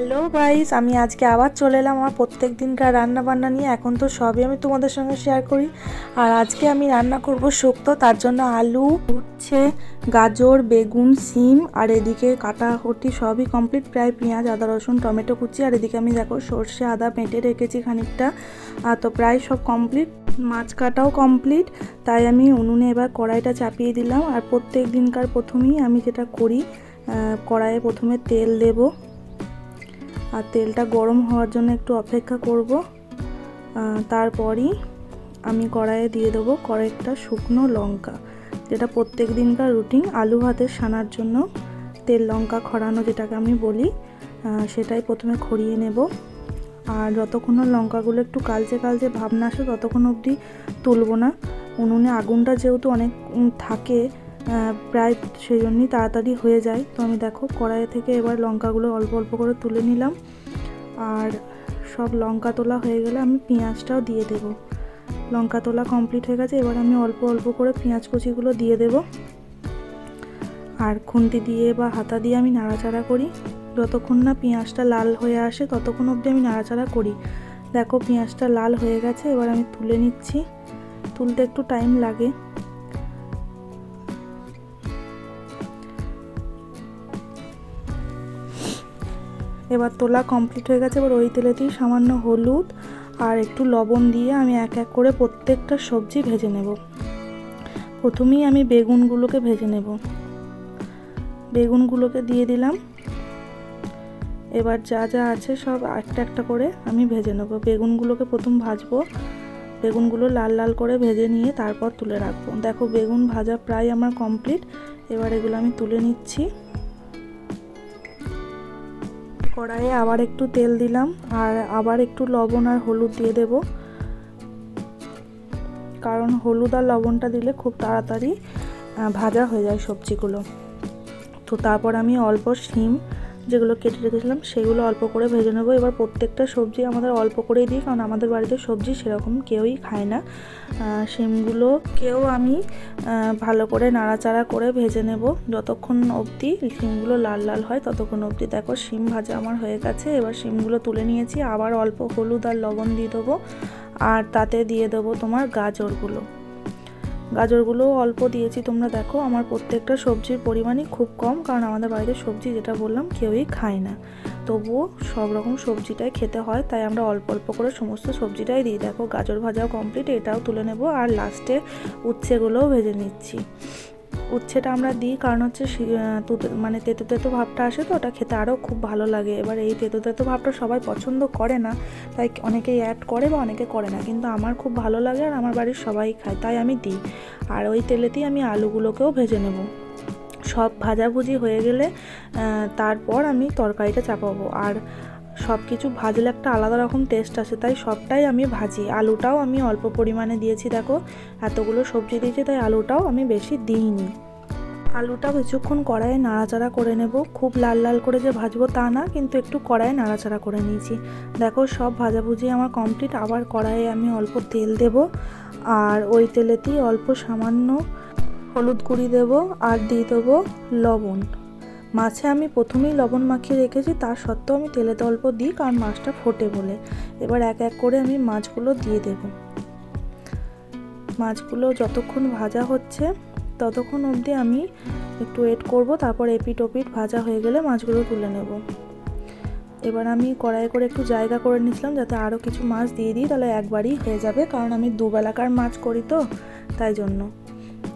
Hello guys আমি আজকে আবার চলে এলাম আমার প্রত্যেক দিনকার রান্না বান্না নিয়ে। এখন তো সবই আমি তোমাদের সঙ্গে শেয়ার করি। আর আজকে আমি রান্না করব শুক্তো, তার জন্য আলু, উচ্ছে, গাজর, বেগুন, সিম, আর এদিকে কাটাকুটি সবই কমপ্লিট প্রায় পেঁয়াজ, আদা, রসুন, টমেটো কুচি। আর এদিকে আমি দেখো সর্ষে, আদা বেটে রেখেছি খানিকটা। আর তো প্রায় সব কমপ্লিট মাছ কাটাও কমপ্লিট তাই আমি উনুনে এবার কড়াইটা চাপিয়ে দিলাম। আর প্রত্যেক দিনকার প্রথমেই আমি যেটা করি কড়াইয়ে প্রথমে তেল দেবো। আর তেলটা গরম হওয়ার জন্য একটু অপেক্ষা করব। তারপরই আমি কড়াইয়ে দিয়ে দেবো কয়েকটা শুকনো লঙ্কা, যেটা প্রত্যেক দিনকার রুটিন। আলু ভাতের সানার জন্য তেল লঙ্কা খড়ানো যেটাকে আমি বলি সেটাই প্রথমে খড়িয়ে নেব। আর যতক্ষণ লঙ্কাগুলো একটু কালচে কালচে ভাবনা আসে, ততক্ষণ অবধি তুলবো না। উনুনে আগুনটা যেহেতু অনেক থাকে প্রায় সেই জন্যই তাড়াতাড়ি হয়ে যায়। তো আমি দেখো কড়াই থেকে এবার লঙ্কাগুলো অল্প অল্প করে তুলে নিলাম। আর সব লঙ্কা তোলা হয়ে গেলে আমি পেঁয়াজটাও দিয়ে দেব। লঙ্কা তোলা কমপ্লিট হয়ে গেছে, এবার আমি অল্প অল্প করে পেঁয়াজ কুচিগুলো দিয়ে দেব। আর খুন্তি দিয়ে বা হাতা দিয়ে আমি নাড়াচাড়া করি। যতক্ষণ না পেঁয়াজটা লাল হয়ে আসে, ততক্ষণ অবধি আমি নাড়াচাড়া করি। দেখো পেঁয়াজটা লাল হয়ে গেছে, এবার আমি তুলে নিচ্ছি। তুলতে একটু টাইম লাগে। এবার তোলা কমপ্লিট হয়ে গেছে। এবার ওই তেলেতেই সামান্য হলুদ আর একটু লবণ দিয়ে আমি এক এক করে প্রত্যেকটা সবজি ভেজে নেব। প্রথমেই আমি বেগুনগুলোকে ভেজে নেব। বেগুনগুলোকে দিয়ে দিলাম। এবার যা যা আছে সব একটা একটা করে আমি ভেজে নেব। বেগুনগুলোকে প্রথম ভাজবো। বেগুনগুলো লাল লাল করে ভেজে নিয়ে তারপর তুলে রাখব। দেখো বেগুন ভাজা প্রায় আমার কমপ্লিট এবার এগুলো আমি তুলে নিচ্ছি। কড়াইয়ে আবার একটু তেল দিলাম আর আবার একটু লবণ আর হলুদ দিয়ে দেব। কারণ হলুদ আর লবণটা দিলে খুব তাড়াতাড়ি ভাজা হয়ে যায় সবজিগুলো। তো তারপর আমি অল্প শিম যেগুলো কেটে রেখেছিলাম সেগুলো অল্প করে ভেজে নেব। এবার প্রত্যেকটা সবজি আমাদের অল্প করেই দিই কারণ আমাদের বাড়িতে সবজি সেরকম কেউই খায় না। আহ, শিমগুলো কেউ আমি ভালো করে নাড়াচাড়া করে ভেজে নেব। যতক্ষণ অবধি শিমগুলো লাল লাল হয় ততক্ষণ অবধি দেখো শিম ভাজা আমার হয়ে গেছে। এবার শিমগুলো তুলে নিয়েছি আবার অল্প হলুদ আর লবণ দিয়ে দেবো। আর তাতে দিয়ে দেবো তোমার গাজরগুলো। গাজরগুলো অল্প দিয়েছি, তোমরা দেখো, আমার প্রত্যেকটা সবজির পরিমাণই খুব কম, কারণ আমাদের বাড়িতে সবজি, যেটা বললাম, কেউই খায় না। তবুও সব রকম সবজিটাই খেতে হয়, তাই আমরা অল্প অল্প করে সমস্ত সবজিটাই দিই। দেখো, গাজর ভাজাও কমপ্লিট এটাও তুলে নেব, আর লাস্টে উচ্ছেগুলোও ভেজে নিচ্ছি। উচ্ছেটা আমরা দিই, কারণ হচ্ছে মানে তেতো তেতো ভাবটা আসে তো, ওটা খেতে আরও খুব ভালো লাগে। এবার এই তেতো তেতো ভাবটা সবাই পছন্দ করে না, তাই অনেকেই অ্যাড করে বা অনেকে করে না, কিন্তু আমার খুব ভালো লাগে আর আমার বাড়ির সবাই খায়, তাই আমি দিই। আর ওই তেলেতেই আমি আলুগুলোকেও ভেজে নেব। সব ভাজাভুজি হয়ে গেলে তারপর আমি তরকারিটা চাপাবো। আর সব কিছু ভাজলে একটা আলাদা রকম টেস্ট আসে, তাই সবটাই আমি ভাজি। আলুটাও আমি অল্প পরিমাণে দিয়েছি, দেখো। এতগুলো সবজি দিয়েছি, তাই আলুটাও আমি বেশি দিইনি। আলুটা কিছুক্ষণ কড়াইয়ে নাড়াচাড়া করে নেব। খুব লাল লাল করে যে ভাজবো তা না, কিন্তু একটু কড়াইয়ে নাড়াচাড়া করে নিয়েছি। দেখো, সব ভাজাভুজি আমার কমপ্লিট আবার কড়াইয়ে আমি অল্প তেল দেব, আর ওই তেলেতেই অল্প সামান্য হলুদ গুঁড়ি দেব, আর দিয়ে দেবো লবণ। মাছে আমি প্রথমেই লবণ মাখিয়ে রেখেছি তার সত্ত্বেও আমি তেলেতে অল্প দিই, কারণ মাছটা ফোটে বলে। এবার এক এক করে আমি মাছগুলো দিয়ে দেব। মাছগুলো যতক্ষণ ভাজা হচ্ছে, ততক্ষণ অবধি আমি একটু ওয়েট করব, তারপর এপিট ওপিট ভাজা হয়ে গেলে মাছগুলো তুলে নেব। এবার আমি কড়াই করে একটু জায়গা করে নিয়েছিলাম, যাতে আরও কিছু মাছ দিয়ে দিই, তাহলে একবারই হয়ে যাবে, কারণ আমি দুবেলাকার মাছ করি তো, তাই জন্য।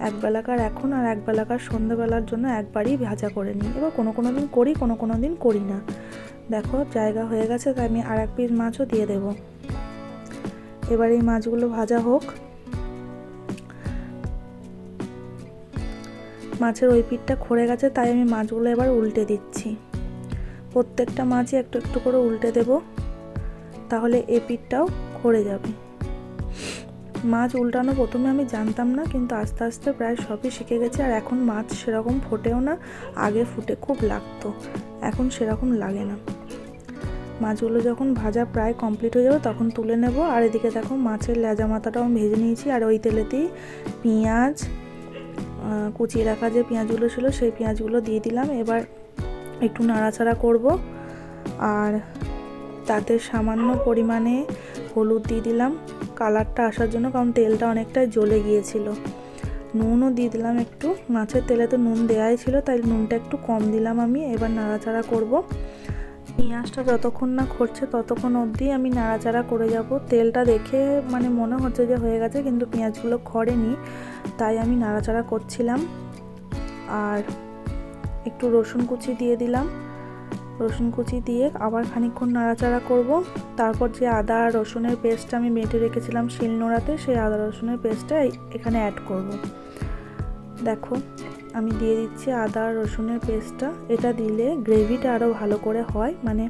এক বেলাকার এখন আর এক বেলাকার সন্ধ্যেবেলার জন্য একবারই ভাজা করে নিই এবার কোনো কোনো দিন করি, কোনো কোনো দিন করি না। দেখো, জায়গা হয়ে গেছে, তাই আমি আর এক পিস মাছও দিয়ে দেব। এবার এই মাছগুলো ভাজা হোক। মাছের ওই পিঠটা খড়ে গেছে, তাই আমি মাছগুলো এবার উল্টে দিচ্ছি। প্রত্যেকটা মাছই একটু একটু করে উল্টে দেব, তাহলে এ পিঠটাও খড়ে যাবে। মাছ উল্টানো প্রথমে আমি জানতাম না, কিন্তু আস্তে আস্তে প্রায় সবই শিখে গেছি। আর এখন মাছ সেরকম ফোটেও না, আগে ফুটে খুব লাগতো। এখন সেরকম লাগে না। মাছগুলো যখন ভাজা প্রায় কমপ্লিট হয়ে যাবে, তখন তুলে নেব। আর এদিকে দেখো মাছের লেজা মাথাটাও আমি ভেজে নিয়েছি। আর ওই তেলেতেই পেঁয়াজ কুচিয়ে রাখা যে পেঁয়াজগুলো ছিল, সেই পেঁয়াজগুলো দিয়ে দিলাম। এবার একটু নাড়াচাড়া করব। আর তাতে সামান্য পরিমাণে হলুদ দিয়ে দিলাম। কালারটা আসার জন্য, কারণ তেলটা অনেকটাই জ্বলে গিয়েছিল। নুনও দিয়ে দিলাম একটু। মাছের তেলে তো নুন দেওয়াই ছিল, তাই নুনটা একটু কম দিলাম আমি। এবার নাড়াচাড়া করব। পেঁয়াজটা যতক্ষণ না খরছে ততক্ষণ অবধি আমি নাড়াচাড়া করে যাব। তেলটা দেখে মানে মনে হচ্ছে যে হয়ে গেছে, কিন্তু পেঁয়াজগুলো খড়েনি, তাই আমি নাড়াচাড়া করছিলাম। আর একটু রসুন কুচি দিয়ে দিলাম। রসুন কুচি দিয়ে আবার খানিকক্ষণ নাড়াচাড়া করব। তারপর যে আদা আর রসুনের পেস্টটা আমি বেটে রেখেছিলাম শিলনোড়াতে সেই আদা রসুনের পেস্টটা এখানে অ্যাড করব। দেখো, আমি দিয়ে দিচ্ছি আদা আর রসুনের পেস্টটা। এটা দিলে গ্রেভিটা আরও ভালো করে হয় মানে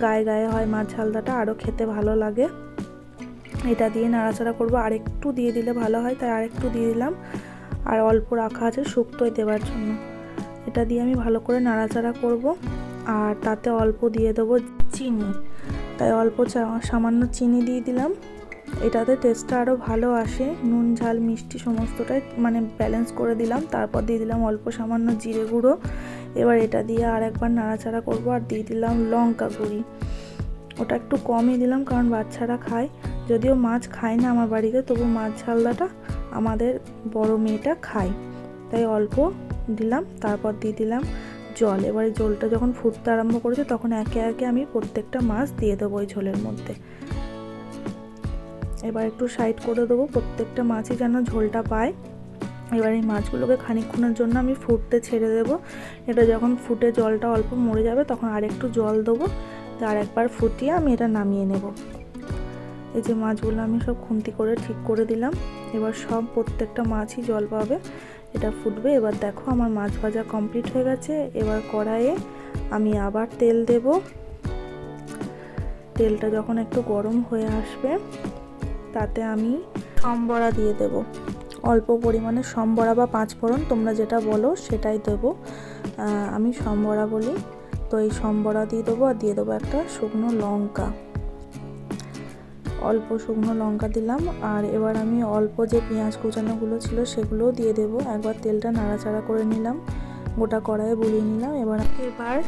গায়ে গায়ে হয়, মাছ হালদাটা আরও খেতে ভালো লাগে। এটা দিয়ে নাড়াচাড়া করব। আর একটু দিয়ে দিলে ভালো হয়, তাই আরেকটু দিয়ে দিলাম। আর অল্প রাখা আছে শুক্তোয় দেওয়ার জন্য। এটা দিয়ে আমি ভালো করে নাড়াচাড়া করব। আর তাতে অল্প দিয়ে দেবো চিনি। তাই অল্প সামান্য চিনি দিয়ে দিলাম। এটাতে টেস্টটা আরও ভালো আসে। নুন, ঝাল, মিষ্টি সমস্তটাই মানে ব্যালেন্স করে দিলাম। তারপর দিয়ে দিলাম অল্প সামান্য জিরে গুঁড়ো। এবার এটা দিয়ে আর একবার নাড়াচাড়া করব আর দিয়ে দিলাম লঙ্কা গুঁড়ি। ওটা একটু কমই দিলাম কারণ বাচ্চারা খায়। যদিও মাছ খায় না আমার বাড়িতে, তবু মাছ ঝালদাটা আমাদের বড় মেয়েটা খায়। তাই অল্প দিলাম। তারপর দিয়ে দিলাম জল। এবারে জলটা যখন ফুটতে আরম্ভ করেছে, তখন একে একে আমি প্রত্যেকটা মাছ দিয়ে দেবো ওই ঝোলের মধ্যে। এবার একটু সাইড করে দেবো, প্রত্যেকটা মাছই যেন ঝোলটা পায়। এবার এই মাছগুলোকে খানিকক্ষণের জন্য আমি ফুটতে ছেড়ে দেবো। এটা যখন ফুটে জলটা অল্প মরে যাবে, তখন আর একটু জল দেবো। আর একবার ফুটিয়ে আমি এটা নামিয়ে নেব। এই যে মাছগুলো আমি সব খুন্তি করে ঠিক করে দিলাম। এবার সব প্রত্যেকটা মাছই জল পাবে, এটা ফুটবে। এবার দেখো আমার মাছ ভাজা কমপ্লিট হয়ে গেছে। এবার কড়াইয়ে আমি আবার তেল দেব। তেলটা যখন একটু গরম হয়ে আসবে, তাতে আমি সম্বরা দিয়ে দেব। অল্প পরিমাণে সম্বরা বা পাঁচফোড়ন তোমরা যেটা বলো সেটাই দেব। আমি সম্বরা বলি। তো এই সম্বরা দিয়ে দেবো আর দিয়ে দেবো একটা শুকনো লঙ্কা। অল্প শুকনো লঙ্কা দিলাম আর এবার আমি অল্প যে পেঁয়াজ কুচানোগুলো ছিল সেগুলোও দিয়ে দেব। একবার তেলটা নাড়াচাড়া করে নিলাম, গোটা কড়াইয়ে বুলিয়ে নিলাম। এবার এবার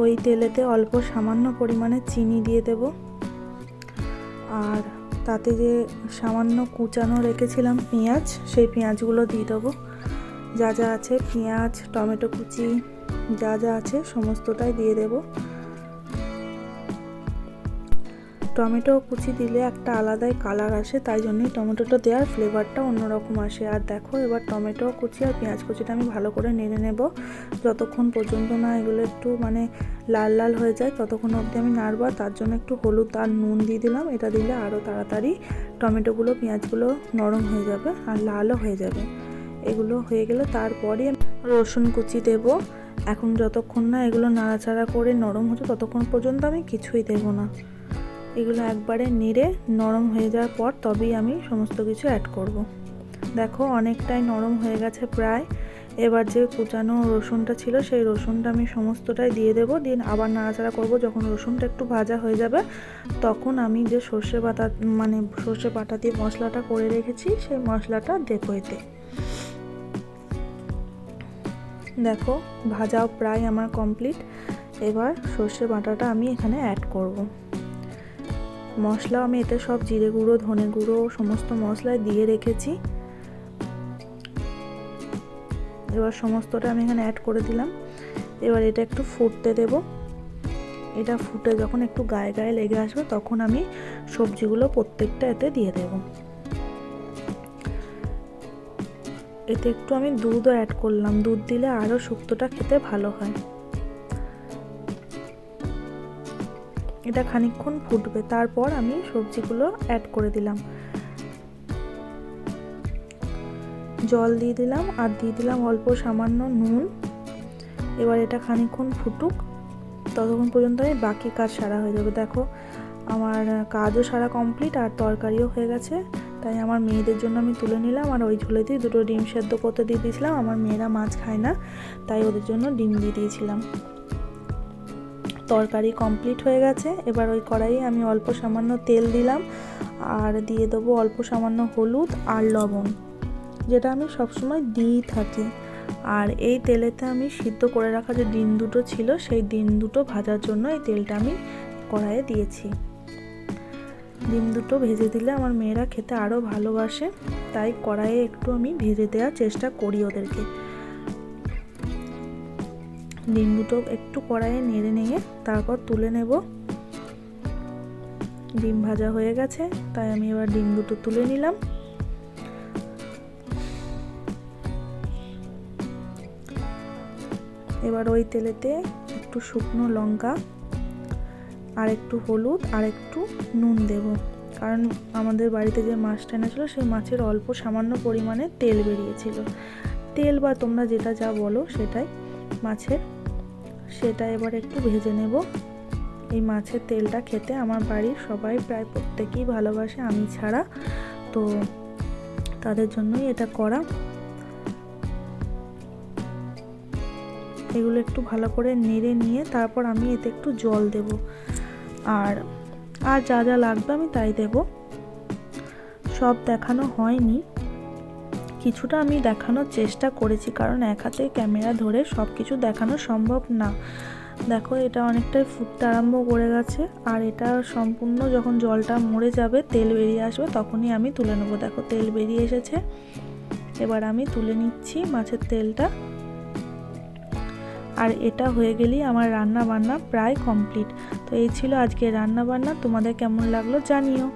ওই তেলেতে অল্প সামান্য পরিমাণে চিনি দিয়ে দেব। আর তাতে যে সামান্য কুচানো রেখেছিলাম পেঁয়াজ, সেই পেঁয়াজগুলো দিয়ে দেবো। যা যা আছে, পেঁয়াজ, টমেটো কুচি, যা যা আছে, সমস্তটাই দিয়ে দেবো। টমেটো কুচি দিলে একটা আলাদাই কালার আসে, তাই জন্যই টমেটোটা দেওয়ার ফ্লেভারটা অন্যরকম আসে। আর দেখো, এবার টমেটো, কুচি আর পেঁয়াজ কুচিটা আমি ভালো করে নেড়ে নেব। যতক্ষণ পর্যন্ত না এগুলো একটু মানে লাল লাল হয়ে যায়, ততক্ষণ অবধি আমি নাড়বো। তার জন্য একটু হলুদ আর নুন দিয়ে দিলাম। এটা দিলে আরও তাড়াতাড়ি টমেটোগুলো, পেঁয়াজগুলো নরম হয়ে যাবে আর লালও হয়ে যাবে। এগুলো হয়ে গেলে তারপরে রসুন কুচি দেব। এখন যতক্ষণ না এগুলো নাড়াচাড়া করে নরম হচ্ছে, ততক্ষণ পর্যন্ত আমি কিছুই দেবো না। এগুলো একবারে নেড়ে নরম হয়ে যাওয়ার পর তবেই আমি সমস্ত কিছু অ্যাড করব। দেখো অনেকটাই নরম হয়ে গেছে প্রায়। এবার যে কুচানো রসুনটা ছিল, সেই রসুনটা আমি সমস্তটাই দিয়ে দেবো। দিয়ে আবার নাড়াচাড়া করব। যখন রসুনটা একটু ভাজা হয়ে যাবে, তখন আমি যে সর্ষে পাতা মানে সর্ষে পাতা দিয়ে মশলাটা করে রেখেছি, সেই মশলাটা দেবো এতে। দেখো ভাজাও প্রায় আমার কমপ্লিট এবার সর্ষে বাটাটা আমি এখানে অ্যাড করব। মশলা আমি এতে সব জিরে গুঁড়ো, ধনে গুঁড়ো, সমস্ত মশলাই দিয়ে রেখেছি। এবার সমস্তটা আমি এখানে অ্যাড করে দিলাম। এবার এটা একটু ফুটতে দেব। এটা ফুটে যখন একটু গায়ে গায়ে লেগে আসবে, তখন আমি সবজিগুলো প্রত্যেকটা এতে দিয়ে দেব। এতে একটু আমি দুধও অ্যাড করলাম। দুধ দিলে আরও শুক্তোটা খেতে ভালো হয়। এটা খানিকক্ষণ ফুটবে। তারপর আমি সবজিগুলো অ্যাড করে দিলাম। জল দিয়ে দিলাম আর দিয়ে দিলাম অল্প সামান্য নুন। এবার এটা খানিকক্ষণ ফুটুক। ততক্ষণ পর্যন্ত আমি বাকি কাজ সারা হয়ে যাবে। দেখো, আমার কাজও সারা কমপ্লিট আর তরকারিও হয়ে গেছে। তাই আমার মেয়েদের জন্য আমি তুলে নিলাম আর ওই ঝোলেতেই দুটো ডিম সেদ্ধ করতে দিয়ে দিয়েছিলাম। আমার মেয়েরা মাছ খায় না, তাই ওদের জন্য ডিম দিয়ে দিয়েছিলাম। তরকারি কমপ্লিট হয়ে গেছে। এবার ওই কড়াইয়ে আমি অল্প সামান্য তেল দিলাম আর দিয়ে দেবো অল্প সামান্য হলুদ আর লবণ, যেটা আমি সবসময় দিই থাকি। আর এই তেলেতে আমি সিদ্ধ করে রাখা যে ডিম দুটো ছিল, সেই ডিম দুটো ভাজার জন্য এই তেলটা আমি কড়াইয়ে দিয়েছি। ডিম দুটো ভেজে দিলে আমার মেয়েরা খেতে আরও ভালোবাসে, তাই কড়াইয়ে একটু আমি ভেজে দেওয়ার চেষ্টা করি ওদেরকে। ডিম দুটো একটু কড়াইয়ে নেড়ে নিয়ে তারপর তুলে নেব। ডিম ভাজা হয়ে গেছে, তাই আমি এবার ডিম দুটো তুলে নিলাম। এবার ওই তেলেতে একটু শুকনো লঙ্কা, আর একটু হলুদ, আর একটু নুন দেব। কারণ আমাদের বাড়িতে যে মাছটা এনেছিলো, সেই মাছের অল্প সামান্য পরিমাণে তেল বেরিয়েছিল। তেল বা তোমরা যেটা যা বলো সেটাই মাছের। সেটা এবার একটু ভেজে নেব। এই মাছের তেলটা খেতে আমার বাড়ির সবাই প্রায় প্রত্যেকেই ভালোবাসে, আমি ছাড়া। তো তাদের জন্যই এটা করা। এগুলো একটু ভালো করে নেড়ে নিয়ে তারপর আমি এতে একটু জল দেব। আর আর যা যা লাগবে আমি তাই দেব। সব দেখানো হয়নি। কিছুটা আমি দেখানোর চেষ্টা করেছি, কারণ এক হাতে ক্যামেরা ধরে সব কিছু দেখানো সম্ভব না। দেখো, এটা অনেকটাই ফুটতে আরম্ভ করে গেছে, আর এটা সম্পূর্ণ যখন জলটা মরে যাবে, তেল বেরিয়ে আসবে, তখনই আমি তুলে নেব। দেখো, তেল বেরিয়ে এসেছে। এবার আমি তুলে নিচ্ছি মাছের তেলটা। আর এটা হয়ে গেলেই আমার রান্না বান্না প্রায় কমপ্লিট। তো এই ছিল আজকে রান্না বান্না তোমাদের কেমন লাগল জানিও।